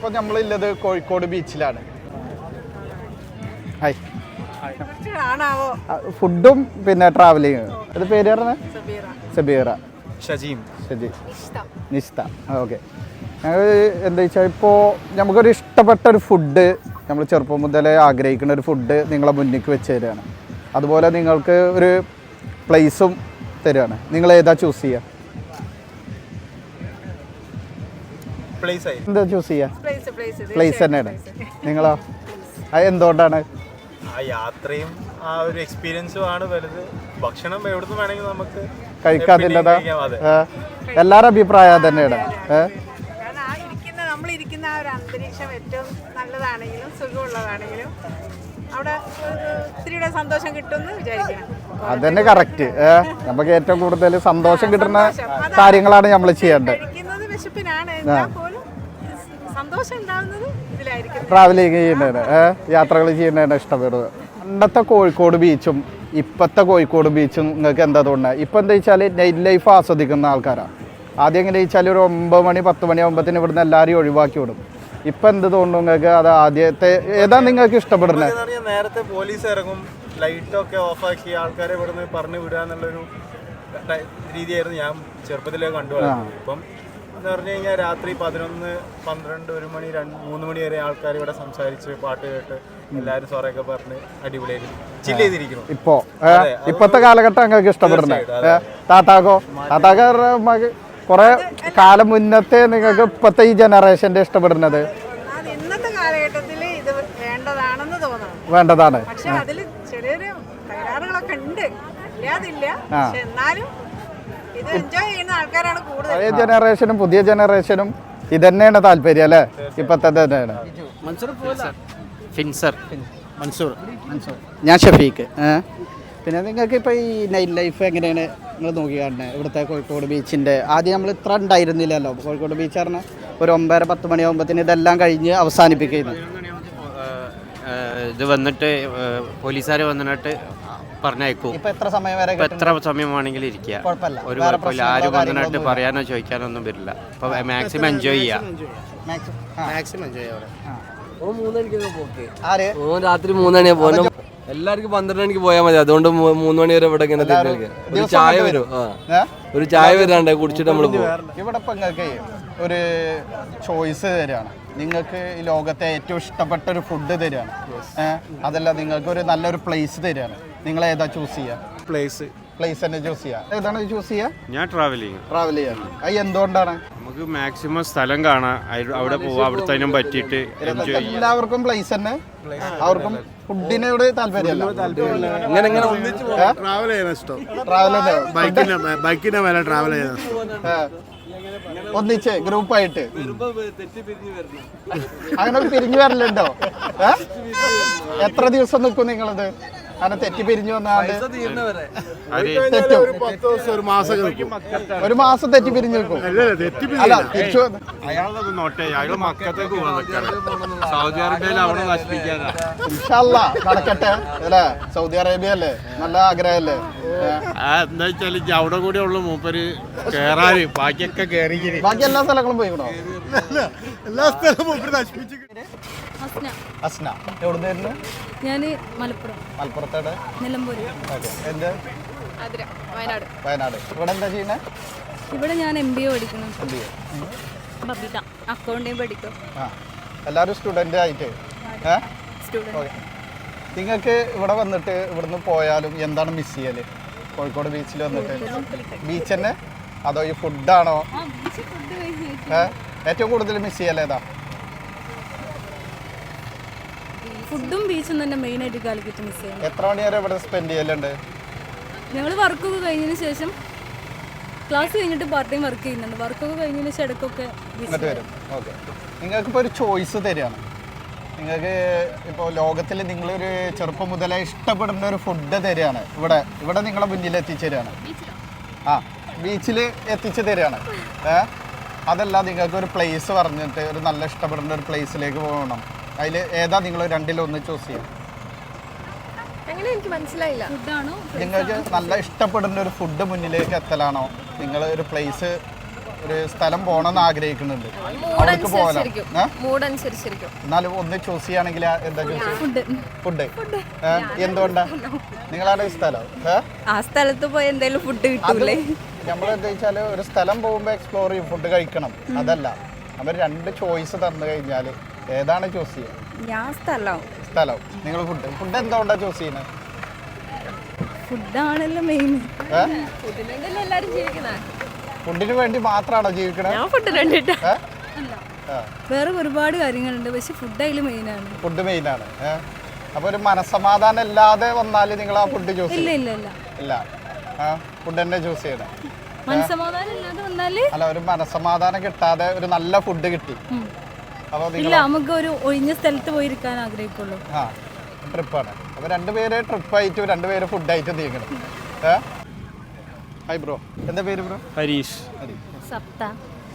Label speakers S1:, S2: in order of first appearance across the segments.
S1: ഇപ്പോൾ നമ്മളുള്ളത് കോഴിക്കോട് ബീച്ചിലാണ്. ഹായ്. ഫുഡും പിന്നെ ട്രാവലിങ് അത് പേര് പറഞ്ഞത് സബീറ.
S2: ഷജീം.
S1: ഷജീം. നിസ്ത ഓക്കെ. ഞങ്ങൾ എന്താ വെച്ചാൽ ഇപ്പോൾ നമുക്കൊരു ഇഷ്ടപ്പെട്ട ഒരു ഫുഡ് നമ്മൾ ചെറുപ്പം മുതലേ ആഗ്രഹിക്കുന്ന ഒരു ഫുഡ് നിങ്ങളെ മുന്നിലേക്ക് വെച്ച് തരികയാണ് അതുപോലെ നിങ്ങൾക്ക് ഒരു പ്ലേസും തരികയാണ് നിങ്ങൾ ഏതാ ചൂസ് ചെയ്യുക
S2: പ്ലേസ് ആയി.
S1: എന്താ ചൂസ് ചെയ്യാ?
S3: പ്ലേസ്
S1: തന്നെയാണ്. നിങ്ങളോ? അത് എന്തുകൊണ്ടാണ്?
S2: ആ യാത്രയും ആ ഒരു എക്സ്പീരിയൻസും ആണ് വലുത്. ഭക്ഷണം എവിടുന്ന് വേണമെങ്കിൽ നമുക്ക്
S1: കഴിക്കാതില്ലതാ? എല്ലാവരുടെ അഭിപ്രായം തന്നെയാണ്.
S3: ആ നമ്മൾ ഇരിക്കുന്ന ആ ഒരു അന്തരീക്ഷം ഏറ്റവും നല്ലതാണെങ്കിലും സുഖമുള്ളതാണെങ്കിലും അവിടെ സന്തോഷം കിട്ടുമെന്ന് വിചാരിക്കണം.
S1: അതന്നെ കറക്റ്റ് നമുക്ക് ഏറ്റവും കൂടുതൽ സന്തോഷം കിട്ടുന്ന കാര്യങ്ങളാണ് നമ്മൾ ചെയ്യേണ്ടത്.
S3: വിശപ്പിനാണ്. ഇതിലായിരിക്കും.
S1: ചെയ്യുന്നതിന് യാത്രകൾ ചെയ്യുന്നതിന് ഇഷ്ടപ്പെടുന്നത് പണ്ടത്തെ കോഴിക്കോട് ബീച്ചും ഇപ്പോഴത്തെ കോഴിക്കോട് ബീച്ചും നിങ്ങൾക്ക് എന്താ തോന്നുന്നത്? ഇപ്പം എന്താ വെച്ചാൽ നൈറ്റ് ലൈഫ് ആസ്വദിക്കുന്ന ആൾക്കാരാണ്. ആദ്യം എങ്ങനെ വെച്ചാൽ ഒരു ഒമ്പത് മണി പത്ത് മണി ആകുമ്പോഴത്തേന് ഇവിടുന്ന് എല്ലാവരെയും ഒഴിവാക്കി വിടും. ഇപ്പം എന്ത് തോന്നുന്നു നിങ്ങൾക്ക്? അത് ആദ്യത്തെ ഏതാ നിങ്ങൾക്ക് ഇഷ്ടപ്പെടുന്നത്?
S2: എന്ന് പറഞ്ഞാൽ നേരത്തെ പോലീസ് ഇറങ്ങും ലൈറ്റൊക്കെ ഓഫാക്കി ആൾക്കാരെ ഇവിടുന്ന് പറഞ്ഞു വിടുക എന്നുള്ളൊരു രീതിയായിരുന്നു ഞാൻ ചെറുപ്പത്തിലേ കണ്ടു വളർന്നത്. ഇപ്പം എന്ന് പറഞ്ഞു കഴിഞ്ഞാൽ രാത്രി പതിനൊന്ന് പന്ത്രണ്ട് ഒരു മണി രണ്ട് മൂന്ന് മണി വരെ ആൾക്കാർ ഇവിടെ സംസാരിച്ച് പാട്ട് കേട്ട് എല്ലാവരും സോറൊക്കെ പറഞ്ഞ് അടിപൊളിയായിട്ട് ചില്ല് ചെയ്തിരിക്കുന്നു.
S1: ഇപ്പോ ഇപ്പോഴത്തെ കാലഘട്ടം നിങ്ങൾക്ക് ഇഷ്ടപ്പെടുന്നത്? താത്താക്കോ? താത്താക്ക കുറെ കാലം മുന്നത്തെ നിങ്ങൾക്ക് ഇപ്പോഴത്തെ ഈ ജനറേഷന്റെ ഇഷ്ടപ്പെടുന്നത്?
S3: ഇന്നത്തെ കാലഘട്ടത്തിൽ ഇത് വേണ്ടതാണെന്ന് തോന്നുന്നു
S1: വേണ്ടതാണ്.
S3: പക്ഷെ അതിൽ ചെറിയൊരു തകരാറുകളൊക്കെ ഉണ്ട്. ഇല്ലാതില്ല പക്ഷെ എന്നാലും
S1: പഴയ ജനറേഷനും പുതിയ ജനറേഷനും ഇതന്നെയാണ് താല്പര്യം അല്ലേ? ഇപ്പത്തെ തന്നെയാണ്.
S4: ഫിൻസർ.
S1: മൻസൂർ. ഞാൻ ഷഫീഖ്. പിന്നെ നിങ്ങൾക്ക് ഇപ്പോൾ ഈ നൈറ്റ് ലൈഫ് എങ്ങനെയാണ് നിങ്ങൾ നോക്കി കാണുന്നത് ഇവിടുത്തെ കോഴിക്കോട് ബീച്ചിന്റെ ആദ്യം നമ്മൾ ഇത്ര ഉണ്ടായിരുന്നില്ലല്ലോ. കോഴിക്കോട് ബീച്ച് പറഞ്ഞാൽ ഒരു ഒമ്പതര പത്ത് മണിയാകുമ്പോഴത്തേന് ഇതെല്ലാം കഴിഞ്ഞ് അവസാനിപ്പിക്കുന്നു.
S4: ഇത് വന്നിട്ട് പോലീസുകാർ വന്നിട്ട് പറഞ്ഞയക്കും.
S1: ഇപ്പൊ എത്ര സമയം വരെ
S4: ഇപ്പൊ എത്ര സമയം വേണമെങ്കിലും ഇരിക്കുക.
S1: കുഴപ്പമില്ല.
S4: ഒരു
S1: വേറെ
S4: കുഴപ്പമില്ല. ആരും വന്നിട്ട് പറയാനോ ചോദിക്കാനോ ഒന്നും വരില്ല അപ്പൊ മാക്സിമം എൻജോയ് ചെയ്യാം.
S1: മാക്സിമം
S5: എൻജോയ് ഓ മൂന്നണിക്കൊക്കെ പോക്ക്.
S1: ആര്?
S5: ഓൻ രാത്രി മൂന്നണിയാ പോന്നെ. എല്ലാവർക്കും പന്ത്രണ്ട് മണിക്ക് പോയാൽ മതി. അതുകൊണ്ട് മൂന്ന് മണി വരെ ഇവിടെ ഇങ്ങനെ ഒരു ചായ വരും. ഒരു ചായ വരാണ്ട് കുടിച്ചിട്ട് നമ്മൾ പോകും
S1: ഇവിടെ ഇപ്പം നിങ്ങൾക്ക് ഒരു ചോയ്സ് തരികയാണ് നിങ്ങൾക്ക് ഈ ലോകത്തെ ഏറ്റവും ഇഷ്ടപ്പെട്ട ഒരു ഫുഡ് തരികയാണ് അതല്ല നിങ്ങൾക്ക് ഒരു നല്ലൊരു പ്ലേസ് തരികയാണ് നിങ്ങൾ ഏതാ ചൂസ് ചെയ്യാ?
S2: പ്ലേസ്
S1: പ്ലേസ് തന്നെ ചൂസ് ചെയ്യാ. ഏതാണ് ചൂസ് ചെയ്യാ?
S4: ഞാൻ ട്രാവൽ ട്രാവലിങ്
S1: ട്രാവൽ ചെയ്യാണ് അത് എന്തുകൊണ്ടാണ്?
S4: നമുക്ക് മാക്സിമം സ്ഥലം കാണാം. അവിടെ പോവാം. അവിടെ പറ്റിയിട്ട് ചെയ്യാം.
S1: എല്ലാവർക്കും പ്ലേസ് തന്നെ. അവർക്കും ഫുഡിനോട് താല്പര്യമല്ല.
S5: ഇങ്ങനെ ഇങ്ങനെ ഒന്നിച്ച്
S6: ട്രാവൽ ചെയ്യാൻ ഇഷ്ടം.
S1: ട്രാവൽ തന്നെ
S6: ബൈക്കിന്റെ മേലെ ട്രാവൽ ചെയ്യാൻ.
S1: ഒന്നിച്ച് ഗ്രൂപ്പായിട്ട്. അങ്ങനെ പിരിഞ്ഞു വരലുണ്ടോ? എത്ര ദിവസം നിൽക്കും നിങ്ങളത്? അങ്ങനെ തെറ്റി പിരിഞ്ഞു വന്നാണ്ട് തെറ്റും.
S6: ഒരു മാസം
S1: ഒരു മാസം തെറ്റി പിരിഞ്ഞു നിൽക്കും. അല്ല തിരിച്ചു
S4: നോട്ടെ അയാൾ മക്കത്തേക്ക് സൗദി അറേബ്യയിൽ അവിടെ നശിപ്പിക്കാനാ.
S1: ഇൻഷാല്ലാ നടക്കട്ടെ. അല്ലേ? സൗദി അറേബ്യ അല്ലേ നല്ല ആഗ്രഹല്ലേ.
S4: എന്താ വെച്ചാൽ അവിടെ കൂടെ ഉള്ളു മൂപ്പര്. കേറാറ് ബാക്കിയൊക്കെ
S1: ബാക്കി എല്ലാ സ്ഥലങ്ങളും പോയിക്കണോ?
S6: എല്ലാ സ്ഥലവും
S7: അസ്ന
S1: അസ്ന എവിടുന്നായിരുന്നു?
S7: ഞാൻ മലപ്പുറം.
S1: മലപ്പുറത്തേടെ
S7: നിലമ്പൂര്.
S1: ഓക്കെ. എന്ത്?
S7: ആതിര വയനാട്.
S1: വയനാട്. ഇവിടെ എന്താ ചെയ്യുന്നത്
S7: ഇവിടെ ഞാൻ എം ബി എ പഠിക്കണം
S1: എന്ത് ചെയ്യും
S7: ബബിത. അക്കൗണ്ടിങ് പഠിക്കും.
S1: ആ. എല്ലാവരും സ്റ്റുഡന്റ് ആയിട്ട്? ഓക്കെ. നിങ്ങൾക്ക് ഇവിടെ വന്നിട്ട് ഇവിടുന്ന് പോയാലും എന്താണ് മിസ് ചെയ്യൽ? കോഴിക്കോട് ബീച്ചിൽ വന്നിട്ട്? ബീച്ച് തന്നെ? അതോ ഈ ഫുഡാണോ ഏ? ഏറ്റവും കൂടുതൽ മിസ് ചെയ്യലേതാ
S7: ഫുഡും ബീച്ചും തന്നെ മെയിൻ ആയിട്ട് കാലിക്കറ്റ് മിസ് ചെയ്യണം
S1: എത്ര മണി വരെ ഇവിടെ സ്പെൻഡ് ചെയ്യലുണ്ട്?
S7: ഞങ്ങൾ വർക്കൊക്കെ കഴിഞ്ഞതിന് ശേഷം ക്ലാസ് കഴിഞ്ഞിട്ട് പാർട്ട് ടൈം വർക്ക് ചെയ്യുന്നുണ്ട്. വർക്കൊക്കെ കഴിഞ്ഞതിന് ശേഷം ഇടയ്ക്കൊക്കെ
S1: ഇങ്ങോട്ട് വരും. ഓക്കെ നിങ്ങൾക്കിപ്പോൾ ഒരു ചോയ്സ് തരികയാണ്. നിങ്ങൾക്ക് ഇപ്പോൾ ലോകത്തിൽ നിങ്ങളൊരു ചെറുപ്പം മുതലേ ഇഷ്ടപ്പെടുന്ന ഒരു ഫുഡ് തരികയാണ്. ഇവിടെ ഇവിടെ നിങ്ങളെ മുന്നിൽ എത്തിച്ചു തരികയാണ് ആ ബീച്ചിൽ എത്തിച്ചു തരികയാണ്. ഏ? അതല്ല നിങ്ങൾക്ക് ഒരു പ്ലേസ് പറഞ്ഞിട്ട് ഒരു നല്ല ഇഷ്ടപ്പെടുന്ന ഒരു പ്ലേസിലേക്ക് പോകണം. അതിൽ ഏതാ നിങ്ങൾ രണ്ടിലൊന്ന് ചൂസ് ചെയ്യും?
S8: എനിക്ക് മനസ്സിലായില്ല.
S1: നിങ്ങൾക്ക് നല്ല ഇഷ്ടപ്പെടുന്ന ഒരു ഫുഡ് മുന്നിലേക്ക് എത്തലാണോ? നിങ്ങൾ ഒരു പ്ലേസ് ഒരു സ്ഥലം പോകണമെന്ന് ആഗ്രഹിക്കുന്നുണ്ട്. അവർക്ക് പോകാലോ?
S8: മൂഡ് അനുസരിച്ചിരിക്കും.
S1: എന്നാലും ഒന്ന് ചൂസ് ചെയ്യുകയാണെങ്കിൽ എന്താ ചൂസ്
S7: ഫുഡ്
S1: ഫുഡ് എന്തുകൊണ്ടാ? നിങ്ങളാണ് സ്ഥലം?
S7: ആ സ്ഥലത്ത് പോയി എന്തെങ്കിലും ഫുഡ് കിട്ടൂലേ?
S1: നമ്മൾ എന്താ വെച്ചാൽ ഒരു സ്ഥലം പോകുമ്പോൾ എക്സ്പ്ലോർ ചെയ്യും ഫുഡ് കഴിക്കണം. അതല്ല. അവർ രണ്ട് ചോയ്സ് തന്നു കഴിഞ്ഞാൽ ഏതാണ് ചൂസ് ചെയ്യുക
S7: ഞാൻ സ്ഥലം.
S1: സ്ഥലം. നിങ്ങൾ ഫുഡ് ഫുഡ് എന്തുകൊണ്ടാ ചൂസ് ചെയ്യുന്നത്
S7: ഫുഡാണല്ലോ മെയിൻ
S1: ഫുഡിന് വേണ്ടി മാത്രമാണോ ജീവിക്കണത്
S8: ഞാൻ ഫുഡ് കണ്ടിട്ട്
S1: ഏ? ആ.
S7: വേറെ ഒരുപാട് കാര്യങ്ങളുണ്ട് പക്ഷെ ഫുഡ് അതിൽ മെയിനാണ്
S1: ഫുഡ് മെയിനാണ് ആണ്. അപ്പോൾ ഒരു മനസ്സമാധാനം ഇല്ലാതെ വന്നാൽ നിങ്ങൾ ആ ഫുഡ് ചൂസ്
S7: ഇല്ല ഇല്ല ഇല്ല.
S1: ഇല്ല. ആ ഫുഡ് തന്നെ ചൂസ് ചെയ്യണം. അല്ല ഒരു മനസമാധാനം കിട്ടാതെ ഒരു നല്ല ഫുഡ് കിട്ടി. അപ്പോൾ
S7: ഇല്ല നമുക്ക് ഒരു ഒഴിഞ്ഞ സ്ഥലത്ത് പോയിരിക്കാൻ ആഗ്രഹിക്കുള്ളൂ.
S1: ആ ട്രിപ്പാണ് അപ്പൊ രണ്ടുപേര് ട്രിപ്പായിട്ട് രണ്ടുപേര് ഫുഡായിട്ട് നീങ്ങണം. ഹായ് ബ്രോ എന്താ പേര് ബ്രോ
S4: ഹരീഷ്.
S7: സപ്ത.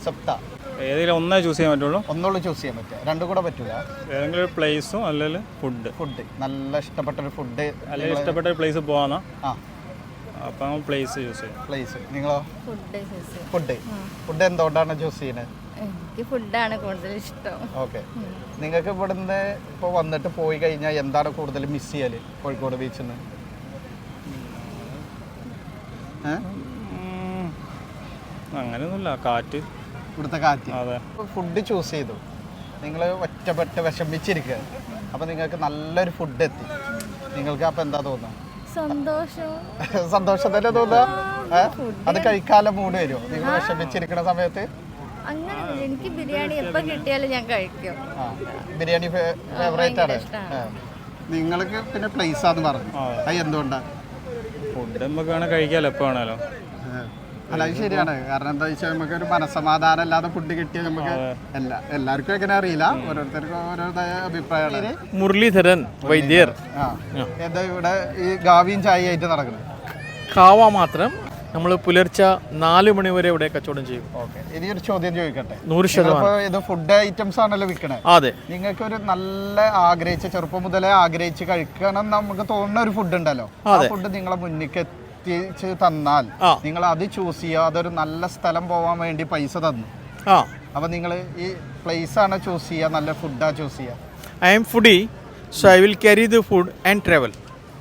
S1: സപ്ത.
S4: ഏതെങ്കിലും ഒന്നേ ചൂസ് ചെയ്യാൻ പറ്റുള്ളൂ.
S1: ഒന്നുള്ളൂ ചൂസ് ചെയ്യാൻ പറ്റുക. രണ്ടും കൂടെ പറ്റൂല.
S4: ഏതെങ്കിലും ഒരു പ്ലേസും അല്ലെങ്കിൽ ഫുഡ്
S1: ഫുഡ് നല്ല ഇഷ്ടപ്പെട്ട ഒരു ഫുഡ്
S4: അല്ലെങ്കിൽ ഇഷ്ടപ്പെട്ട ഒരു പ്ലേസ് പോവാന്നാ.
S1: ആ.
S4: അപ്പം പ്ലേസ് യൂസ് ചെയ്യാം.
S1: പ്ലേസ് നിങ്ങളോ?
S7: ഫുഡ്
S1: ഫുഡ് ഫുഡ് എന്തുകൊണ്ടാണ് ചൂസ് ചെയ്യുന്നത്?
S7: എനിക്ക് ഫുഡാണ് കൂടുതൽ ഇഷ്ടം.
S1: ഓക്കെ നിങ്ങൾക്ക് ഇവിടുന്ന് ഇപ്പോൾ വന്നിട്ട് പോയി കഴിഞ്ഞാൽ എന്താണ് കൂടുതൽ മിസ് ചെയ്യൽ കോഴിക്കോട് ബീച്ചിൽ നിന്ന്
S4: അങ്ങനെയൊന്നുമില്ല. കാറ്റ്.
S1: ഇവിടുത്തെ കാറ്റ്.
S4: അതെ.
S1: ഫുഡ് ചൂസ് ചെയ്തു. നിങ്ങൾ ഒറ്റപ്പെട്ട് വിഷമിച്ചിരിക്കുക അപ്പോൾ നിങ്ങൾക്ക് നല്ലൊരു ഫുഡ് എത്തി. നിങ്ങൾക്ക് അപ്പോൾ എന്താ തോന്നുക
S7: സന്തോഷം.
S1: തന്നെ തോന്നുക? അത് കഴിക്കാല മൂഡ് വരുമോ? നിങ്ങൾ വിഷമിച്ചിരിക്കുന്ന സമയത്ത്?
S7: അങ്ങനെ എനിക്ക് ബിരിയാണി എപ്പോൾ കിട്ടിയാലും ഞാൻ കഴിക്കും.
S1: ബിരിയാണി ഫേവറേറ്റ് ആണ്. നിങ്ങൾക്ക് പിന്നെ പ്ലേസ് ആന്ന് പറഞ്ഞു. അത് എന്തുകൊണ്ടാണ്
S4: ഫുഡ് നമുക്ക് വേണേൽ കഴിക്കാമല്ലോ എപ്പോ വേണമല്ലോ
S1: അല്ല അത് ശരിയാണ്. കാരണം എന്താ വെച്ചാൽ നമുക്ക് ഒരു മനസമാധാനം അല്ലാതെ ഫുഡ് കിട്ടിയാൽ നമുക്ക് എല്ലാ എല്ലാവർക്കും എങ്ങനെ അറിയില്ല. ഓരോരുത്തർക്കും ഓരോരുത്തര അഭിപ്രായമാണ്.
S9: മുരളീധരൻ വൈദ്യർ.
S1: ആ. എന്താ ഇവിടെ ഈ ഗാവിയും ചായ ആയിട്ട് നടക്കുന്നത്?
S9: കാവ മാത്രം. നമ്മൾ പുലർച്ചെ നാല് മണി വരെ ഇവിടെ കച്ചവടം ചെയ്യും.
S1: ഓക്കെ. ഇനി ഒരു ചോദ്യം ചോദിക്കട്ടെ?
S9: നൂറ് ശതമാനം.
S1: ഇത് ഫുഡ് ഐറ്റംസ് ആണല്ലോ വിൽക്കണേ.
S9: അതെ. നിങ്ങൾക്ക്
S1: ഒരു നല്ല ആഗ്രഹിച്ച ചെറുപ്പം മുതലേ ആഗ്രഹിച്ച് കഴിക്കണം എന്ന് നമുക്ക് തോന്നുന്ന ഒരു ഫുഡ് ഉണ്ടല്ലോ. ആ ഫുഡ് നിങ്ങളെ മുന്നിലേക്ക് എത്തിച്ച് തന്നാൽ നിങ്ങൾ അത് ചൂസ് ചെയ്യുക. അതൊരു നല്ല സ്ഥലം പോവാൻ വേണ്ടി പൈസ തന്നു.
S9: ആ.
S1: അപ്പൊ നിങ്ങൾ ഈ പ്ലേസ് ആണ് ചൂസ് ചെയ്യുക. നല്ല ഫുഡാ ചൂസ് ചെയ്യുക.
S9: I'm foodie so I will carry the food and travel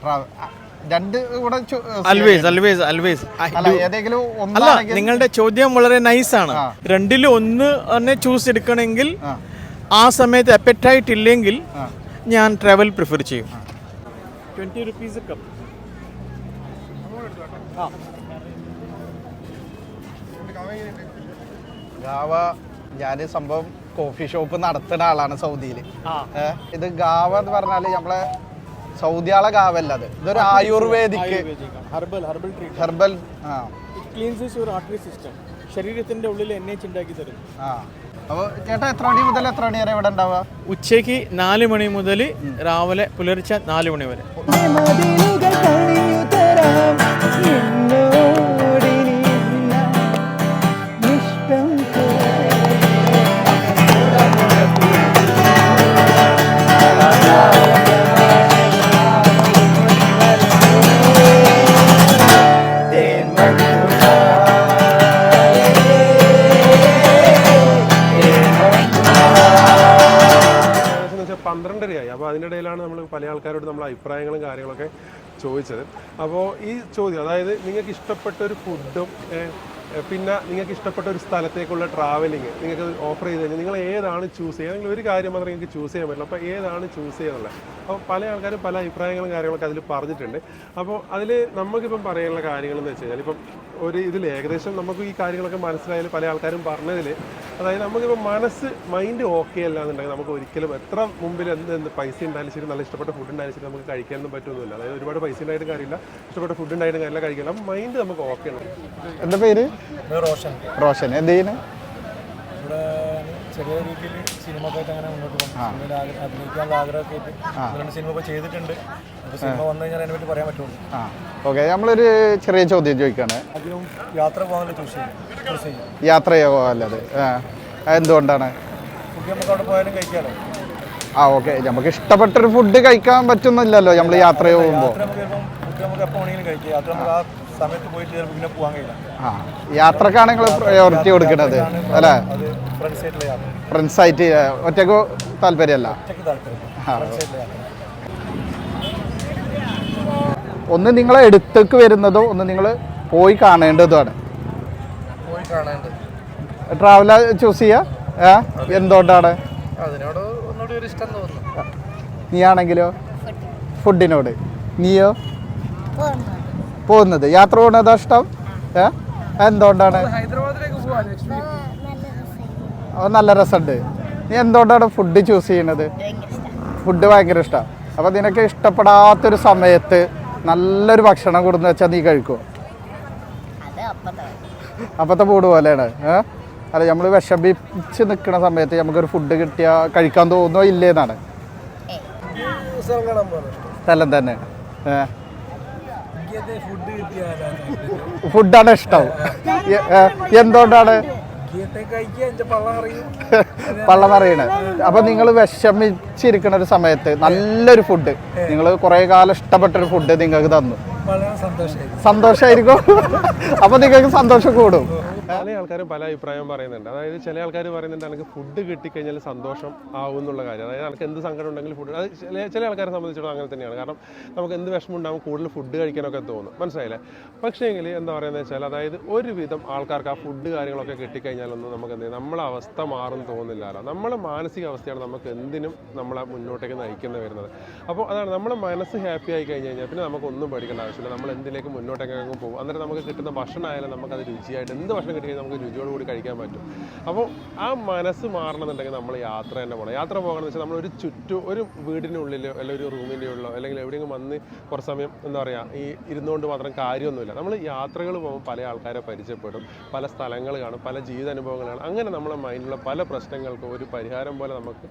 S1: ട്രാവ- ആ, രണ്ട് കൂടെ ചു-
S9: അൽവേസ് അൽവേസ് അൽവേസ്
S1: അല്ല ഒന്നാണെങ്കിൽ
S9: നിങ്ങളുടെ ചോദ്യം വളരെ നൈസ്
S1: ആണ്.
S9: രണ്ടിൽ ഒന്ന് തന്നെ ചൂസ് എടുക്കണമെങ്കിൽ
S1: ആ.
S9: ആ സമയത്ത് അപ്പറ്റൈറ്റ് ഇല്ലെങ്കിൽ ഞാൻ ട്രാവൽ പ്രിഫർ ചെയ്യും. ട്വന്റി റുപ്പീസ് കപ്പ്
S1: ഗാവ ഞാൻ സംഭവം കോഫി ഷോപ്പ് നടത്തുന്ന ആളാണ് സൗദിയിൽ ഇത് ഗാവ എന്ന് പറഞ്ഞാൽ നമ്മളെ സൗദിയാളെ ഗാവല്ല അത്. ഇതൊരു ആയുർവേദിക്
S9: ഹെർബൽ ഹെർബൽ
S1: ഹെർബൽ ആ.
S9: ക്ലീൻസ് യുവർ ആർട്ടറി സിസ്റ്റം ശരീരത്തിന്റെ ഉള്ളിൽ എണ്ണ ഉണ്ടാക്കി തരും.
S1: ആ. അപ്പോൾ ചേട്ടാ എത്ര മണി മുതൽ എത്ര മണി വരെ ഇവിടെ ഉണ്ടാവുക?
S9: ഉച്ചയ്ക്ക് നാല് മണി മുതൽ രാവിലെ പുലർച്ചെ നാല് മണി വരെ.
S10: പന്ത്രണ്ടരയായി. അപ്പോൾ അതിനിടയിലാണ് നമ്മൾ പല ആൾക്കാരോട് നമ്മൾ അഭിപ്രായങ്ങളും കാര്യങ്ങളൊക്കെ ചോദിച്ചത്. അപ്പോൾ ഈ ചോദ്യം അതായത് നിങ്ങൾക്ക് ഇഷ്ടപ്പെട്ട ഒരു ഫുഡും പിന്നെ നിങ്ങൾക്ക് ഇഷ്ടപ്പെട്ട ഒരു സ്ഥലത്തേക്കുള്ള ട്രാവലിംഗ് നിങ്ങൾക്ക് ഓഫർ ചെയ്ത് കഴിഞ്ഞാൽ നിങ്ങൾ ഏതാണ് ചൂസ് ചെയ്യുക? നിങ്ങൾ ഒരു കാര്യം മാത്രമേ നിങ്ങൾക്ക് ചൂസ് ചെയ്യാൻ പറ്റില്ല അപ്പോൾ ഏതാണ് ചൂസ് ചെയ്യാനുള്ളത്? അപ്പോൾ പല ആൾക്കാരും പല അഭിപ്രായങ്ങളും കാര്യങ്ങളൊക്കെ അതിൽ പറഞ്ഞിട്ടുണ്ട്. അപ്പോൾ അതിൽ നമുക്കിപ്പം പറയാനുള്ള കാര്യങ്ങളെന്ന് വെച്ച് കഴിഞ്ഞാൽ ഇപ്പം ഒരു ഇതിൽ ഏകദേശം നമുക്ക് ഈ കാര്യങ്ങളൊക്കെ മനസ്സിലായാലും പല ആൾക്കാരും പറഞ്ഞതിൽ അതായത് നമുക്കിപ്പോൾ മനസ്സ് മൈൻഡ് ഓക്കെ അല്ല എന്നുണ്ടെങ്കിൽ നമുക്ക് ഒരിക്കലും എത്ര മുമ്പിൽ എന്ത് എന്ത് പൈസ ഉണ്ടായാലും ശരി നല്ല ഇഷ്ടപ്പെട്ട ഫുഡ് ഉണ്ടായാലും ശരി നമുക്ക് കഴിക്കാനൊന്നും പറ്റുന്നില്ല അതായത് ഒരുപാട് പൈസ ഉണ്ടായിട്ടും കാര്യമില്ല. ഇഷ്ടപ്പെട്ട ഫുഡ് ഉണ്ടായിട്ടും കാര്യമില്ല കഴിക്കില്ല. മൈൻഡ് നമുക്ക് ഓക്കെ ആണ്.
S1: എന്താ പേര്?
S2: റോഷൻ.
S1: റോഷൻ. എന്ത് ചെയ്യുന്നു?
S2: ഇവിടെ ചെറിയ രീതിയിൽ സിനിമക്കായിട്ട് അങ്ങനെ മുന്നോട്ട് പോകും. സിനിമയിൽ അഭിനയിക്കാനുള്ള ആഗ്രഹമൊക്കെ ആയിട്ട് രണ്ട് സിനിമ ഇപ്പോൾ ചെയ്തിട്ടുണ്ട് അപ്പോൾ സിനിമ വന്നു കഴിഞ്ഞാൽ അതിനെ പറ്റി പറയാൻ പറ്റുള്ളൂ.
S1: ആ. ഓക്കെ നമ്മളൊരു ചെറിയ ചോദ്യം ചോദിക്കുകയാണ്
S2: അധികം യാത്ര പോകാനുള്ള ചൂസ് ചെയ്യും.
S1: യാത്ര പോകാനല്ലത് എന്തുകൊണ്ടാണ്
S2: ഫുഡ് നമുക്ക് അവിടെ പോയാലും കഴിക്കാമല്ലോ
S1: ആ ഓക്കെ. നമുക്ക് ഇഷ്ടപ്പെട്ടൊരു ഫുഡ് കഴിക്കാൻ പറ്റുന്നില്ലല്ലോ നമ്മൾ യാത്ര പോകുമ്പോൾ
S2: നമുക്ക് എപ്പോൾ വേണമെങ്കിലും കഴിക്കാം. യാത്ര നമുക്ക് ആ സമയത്ത് പോയിട്ട് ചിലപ്പോൾ പിന്നെ പോകാൻ കഴിയില്ല.
S1: ആ യാത്രക്കാണ് നിങ്ങൾ പ്രയോറിറ്റി കൊടുക്കുന്നത് അല്ലേ?
S2: അത് ഫ്രണ്ട് സൈഡിലെ യാത്ര.
S1: ഫ്രണ്ട്സ് ആയിട്ട്
S2: ഒറ്റയ്ക്ക് താല്പര്യമല്ല?
S1: ഒന്ന് നിങ്ങളെ എടുത്തേക്ക് വരുന്നതോ ഒന്ന് നിങ്ങൾ പോയി കാണേണ്ടതുമാണ്.
S5: പോയി കാണാണ്ട്
S1: ട്രാവല ചൂസ് ചെയ്യുക ഏ എന്തുകൊണ്ടാണ്?
S5: ഒരു ഇഷ്ടം തോന്നുന്നു.
S1: നീ ആണെങ്കിലോ ഫുഡിനോട് നീയോ? പോകുന്നത്? യാത്ര പോകുന്നത് ഇഷ്ടം? ഏ? എന്തുകൊണ്ടാണ്? നല്ല രസമുണ്ട്. നീ എന്തുകൊണ്ടാണ് ഫുഡ് ചൂസ് ചെയ്യുന്നത് ഫുഡ് ഭയങ്കര ഇഷ്ടം. അപ്പോൾ നിനക്ക് ഇഷ്ടപ്പെടാത്തൊരു സമയത്ത് നല്ലൊരു ഭക്ഷണം കൊടുന്ന് വെച്ചാൽ നീ കഴിക്കുമോ അപ്പത്തെ മൂട് പോലെയാണ്. ഏ? അല്ല നമ്മൾ വിഷമിച്ച് നിൽക്കുന്ന സമയത്ത് നമുക്കൊരു ഫുഡ് കിട്ടിയാൽ കഴിക്കാൻ തോന്നുമോ ഇല്ലേന്നാണ്
S5: സ്ഥലം
S1: തന്നെ. ഏ?
S5: ഫുഡ് കിട്ടിയാലും
S1: ഫുഡാണ് ഇഷ്ടം. എന്തുകൊണ്ടാണ്?
S5: പള്ളം
S1: അറിയണേ അപ്പൊ നിങ്ങൾ വിഷമിച്ചിരിക്കുന്ന ഒരു സമയത്ത് നല്ലൊരു ഫുഡ് നിങ്ങൾ കുറെ കാലം ഇഷ്ടപ്പെട്ടൊരു ഫുഡ് നിങ്ങൾക്ക് തന്നു.
S5: സന്തോഷമായിരിക്കും
S1: അപ്പൊ നിങ്ങൾക്ക് സന്തോഷം കൂടും.
S10: പല ആൾക്കാരും പല അഭിപ്രായം പറയുന്നുണ്ട്. അതായത് ചില ആൾക്കാർ പറയുന്നുണ്ട് എനിക്ക് ഫുഡ് കിട്ടിക്കഴിഞ്ഞാൽ സന്തോഷം ആവും എന്നുള്ള കാര്യം. അതായത് എനിക്ക് എന്ത് സങ്കടം ഉണ്ടെങ്കിലും ഫുഡ് അത് ചില ചില ആൾക്കാരെ സംബന്ധിച്ചിടത്തോളം അങ്ങനെ തന്നെയാണ്. കാരണം നമുക്ക് എന്ത് വിഷമം ഉണ്ടാകും കൂടുതൽ ഫുഡ് കഴിക്കാനൊക്കെ തോന്നും. മനസ്സിലായില്ലേ? പക്ഷേ എങ്കിൽ എന്താ പറയുന്നത് വെച്ചാൽ അതായത് ഒരുവിധം ആൾക്കാർക്ക് ആ ഫുഡ് കാര്യങ്ങളൊക്കെ കിട്ടിക്കഴിഞ്ഞാലൊന്നും നമുക്ക് എന്ത് നമ്മളെ അവസ്ഥ മാറും തോന്നില്ലല്ലോ നമ്മളെ മാനസിക അവസ്ഥയാണ് നമുക്ക് എന്തിനും നമ്മളെ മുന്നോട്ടേക്ക് നയിക്കുന്നത് വരുന്നത്. അപ്പോൾ അതാണ് നമ്മുടെ മനസ്സ് ഹാപ്പി ആയി കഴിഞ്ഞ് കഴിഞ്ഞാൽ പിന്നെ നമുക്ക് ഒന്നും പേടിക്കേണ്ട ആവശ്യമില്ല. നമ്മൾ എന്തിലേക്ക് മുന്നോട്ടേക്ക് പോകും. അന്നേരം നമുക്ക് കിട്ടുന്ന ഭക്ഷണമായാലും നമുക്കത് രുചിയായിട്ട് എന്ത് ഭക്ഷണം കിട്ടിക്കഴിഞ്ഞാൽ നമുക്ക് രുചിയോട് കൂടി കഴിക്കാൻ പറ്റും. അപ്പോൾ ആ മനസ്സ് മാറണമെന്നുണ്ടെങ്കിൽ നമ്മൾ യാത്ര തന്നെ പോകണം. യാത്ര പോകണമെന്ന് വെച്ചാൽ നമ്മൾ ഒരു ചുറ്റും ഒരു വീടിനുള്ളിലോ അല്ലെങ്കിൽ ഒരു റൂമിന്റെ ഉള്ളിലോ അല്ലെങ്കിൽ എവിടെയെങ്കിലും വന്ന് കുറച്ച് സമയം എന്താ പറയുക ഈ ഇരുന്നുകൊണ്ട് മാത്രം കാര്യമൊന്നുമില്ല. നമ്മൾ യാത്രകൾ പോകുമ്പോൾ പല ആൾക്കാരെ പരിചയപ്പെടും പല സ്ഥലങ്ങൾ കാണും പല ജീവിതാനുഭവങ്ങൾ കാണും. അങ്ങനെ നമ്മളെ മൈൻഡിലുള്ള പല പ്രശ്നങ്ങൾക്കും ഒരു പരിഹാരം പോലെ നമുക്ക്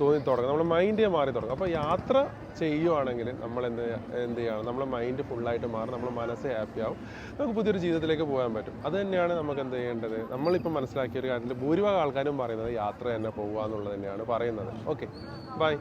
S10: തോന്നി തുടങ്ങും. നമ്മുടെ മൈൻഡേ മാറി തുടങ്ങും. അപ്പോൾ യാത്ര ചെയ്യുവാണെങ്കിൽ നമ്മൾ എന്ത് എന്ത് ചെയ്യണം? നമ്മുടെ മൈൻഡ് ഫുള്ളായിട്ട് മാറും. നമ്മുടെ മനസ്സ് ഹാപ്പി ആവും. നമുക്ക് പുതിയൊരു ജീവിതത്തിലേക്ക് പോകാൻ പറ്റും. അത് തന്നെയാണ് നമുക്ക് എന്ത് ചെയ്യേണ്ടത്? നമ്മളിപ്പോൾ മനസ്സിലാക്കിയ ഒരു കാര്യത്തിൽ ഭൂരിഭാഗം ആൾക്കാരും പറയുന്നത് യാത്ര തന്നെ പോകുക എന്നുള്ളത് തന്നെയാണ് പറയുന്നത്. Okay bye